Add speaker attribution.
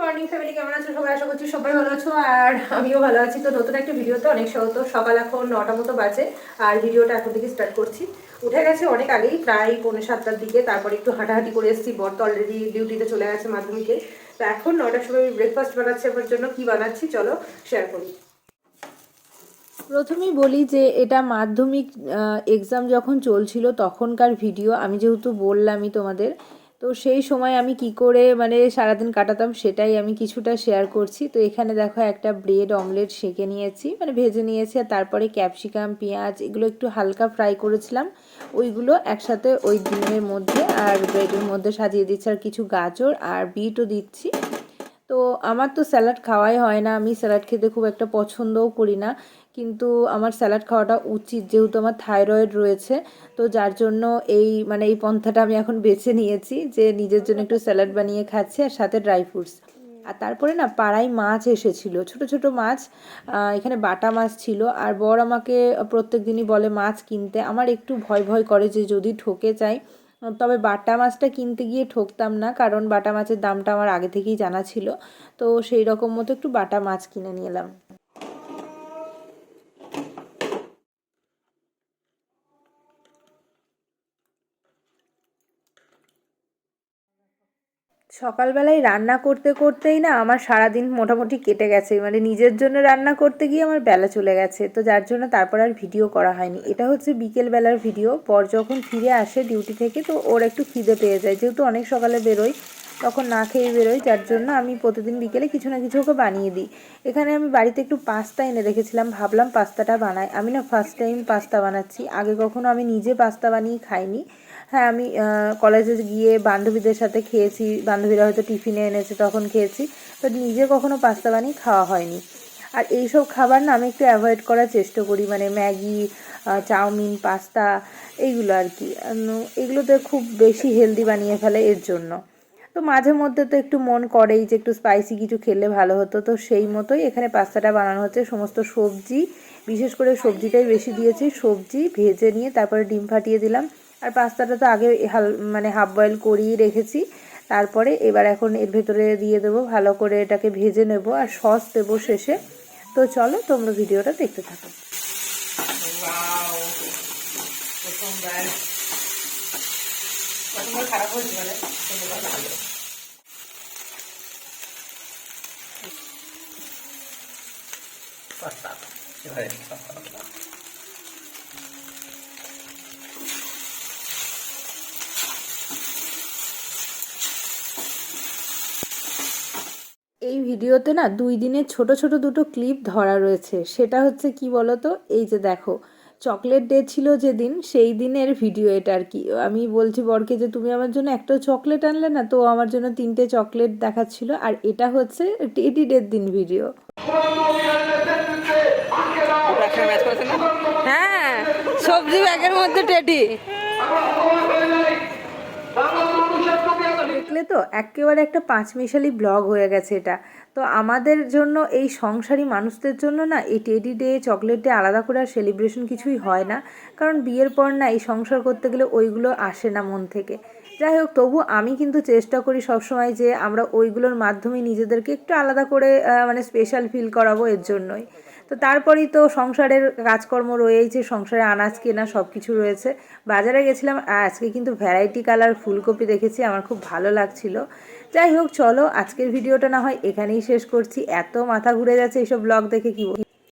Speaker 1: Morning family কেমন আছো? সবাই আশা করছি সবাই ভালো আছো, আর আমিও ভালো আছি। তো নতুন একটা ভিডিওতে অনেক সহ তো সকাল এখন নটা মতো বাজে, আর ভিডিওটা এখন থেকে স্টার্ট করছি। উঠে গেছে অনেক আগেই, প্রায় পৌনে সাতটার দিকে। তারপর একটু হাঁটাহাঁটি করে এসেছি। বর তো অলরেডি ডিউটিতে চলে গেছে মাধ্যমিকে। তো এখন নটার সময় আমি ব্রেকফাস্ট বানাচ্ছি। আমার জন্য কি বানাচ্ছি? চলো শেয়ার করি।
Speaker 2: প্রথমেই বলি যে, এটা মাধ্যমিক এক্সাম যখন চলছিল তখনকার ভিডিও আমি যেহেতু বললামই তোমাদের তো সেই সময় আমি কি করে মানে সারাদিন কাটাতাম সেটাই আমি কিছুটা শেয়ার করছি। তো এখানে দেখো একটা ব্রেড অমলেট সেঁকে নিয়েছি মানে ভেজে নিয়েছি আর তারপরে ক্যাপসিকাম পেঁয়াজ এগুলো একটু হালকা ফ্রাই করেছিলাম। ওইগুলো একসাথে ওই ডিমের মধ্যে আর ব্রেডের মধ্যে সাজিয়ে দিচ্ছি আর কিছু গাজর আর বিটও দিচ্ছি। তো আমার তো স্যালাড খাওয়াই হয় না, আমি স্যালাড খেতে খুব একটা পছন্দও করি না। কিন্তু আমার স্যালাড খাওয়াটা উচিত যেহেতু আমার থাইরয়েড রয়েছে। তো যার জন্য এই মানে এই পন্থাটা আমি এখন বেছে নিয়েছি যে নিজের জন্য একটু স্যালাড বানিয়ে খাচ্ছি আর সাথে ড্রাই ফ্রুটস। আর তারপরে না পাড়ায় মাছ এসেছিল, ছোট ছোট মাছ এখানে বাটা মাছ ছিল। আর বর আমাকে প্রত্যেক দিনই বলে মাছ কিনতে। আমার একটু ভয় ভয় করে যে যদি ঠকে যাই, তবে বাটা মাছটা কিনতে গিয়ে ঠকতাম না, কারণ বাটা মাছের দামটা আমার আগে থেকেই জানা ছিল। তো সেই রকম মতো একটু বাটা মাছ কিনে নিয়ে সকালবেলায় রান্না করতে করতেই না আমার সারাদিন মোটামুটি কেটে গেছে। মানে নিজের জন্য রান্না করতে গিয়ে আমার বেলা চলে গেছে। তো যার জন্য তারপর আর ভিডিও করা হয়নি। এটা হচ্ছে বিকেলবেলার ভিডিও। পর যখন ফিরে আসে ডিউটি থেকে, তো ওর একটু খিদে পেয়ে যায়। যেহেতু অনেক সকালে বেরোয় তখন না খেয়ে বেরোয় যার জন্য আমি প্রতিদিন বিকেলে কিছু না কিছু ওকে বানিয়ে দিই। এখানে আমি বাড়িতে একটু পাস্তা এনে রেখেছিলাম। ভাবলাম পাস্তাটা বানাই। আমি না ফার্স্ট টাইম পাস্তা বানাচ্ছি। আগে কখনো আমি নিজে পাস্তা বানিয়ে খাইনি। হ্যাঁ আমি কলেজে গিয়ে বান্ধবীদের সাথে খেয়েছি। বান্ধবীরা হয়তো টিফিনে এনেছে, তখন খেয়েছি। তো নিজে কখনো পাস্তা বানিয়ে খাওয়া হয়নি। আর এইসব খাবার না আমি একটু অ্যাভয়েড করার চেষ্টা করি। মানে ম্যাগি চাউমিন পাস্তা এইগুলো আর কি। এগুলোতে খুব বেশি হেলদি বানিয়ে ফেলে এর জন্য। তো মাঝে মধ্যে তো একটু মন করেই যে একটু স্পাইসি কিছু খেলে ভালো হতো। তো সেই মতোই এখানে পাস্তাটা বানানো হচ্ছে। সমস্ত সবজি, বিশেষ করে সবজিটাই বেশি দিয়েছি। সবজি ভেজে নিয়ে তারপরে ডিম ফাটিয়ে দিলাম। আর পাস্তাটা তো আগে হাল মানে হাফ বয়েল করিয়ে রেখেছি। তারপরে এবার এখন এর ভেতরে দিয়ে দেবো, ভালো করে এটাকে ভেজে নেব আর সস দেবো শেষে। তো চলো তোমরা ভিডিওটা দেখতে থাকো।
Speaker 1: খারাপ হয়েছে
Speaker 2: এই ভিডিওতে না দুই দিনের ছোট ছোট দুটো ক্লিপ ধরা রয়েছে। সেটা হচ্ছে কি বলতো? এই যে দেখো চকলেট ডে ছিল যেদিন সেই দিনের ভিডিও এটা আর কি। আমি বলছি বরকে যে তুমি আমার জন্য একটা চকলেট আনলে না? তো আমার জন্য তিনটে চকলেট দেখাচ্ছিল। আর এটা হচ্ছে টেডি ডের দিন ভিডিও
Speaker 3: হ্যাঁ সবজি ব্যাগের মধ্যে টেডি
Speaker 2: দেখলে তো একেবারে একটা পাঁচমিশালি ব্লগ হয়ে গেছে এটা। তো আমাদের জন্য এই সংসারী মানুষদের জন্য না এই টেডি ডে, চকলেট ডে আলাদা করে আর সেলিব্রেশন কিছুই হয় না। কারণ বিয়ের পর না এই সংসার করতে গেলে ওইগুলো আসে না মন থেকে। যাই হোক, তবু আমি কিন্তু চেষ্টা করি সবসময় যে আমরা ওইগুলোর মাধ্যমে নিজেদেরকে একটু আলাদা করে মানে স্পেশাল ফিল করাবো এর জন্যই। তো তারপরেই তো সংসারের কাজকর্ম রয়েছে সংসারে আনাজ কেনা সব কিছু রয়েছে। বাজারে গেছিলাম, আজকে কিন্তু ভ্যারাইটি কালার ফুলকপি দেখেছি, আমার খুব ভালো লাগছিল। যাই হোক, চলো আজকের ভিডিওটা না হয় এখানেই শেষ করছি। এত মাথা ঘুরে যাচ্ছে এইসব ব্লগ দেখে কি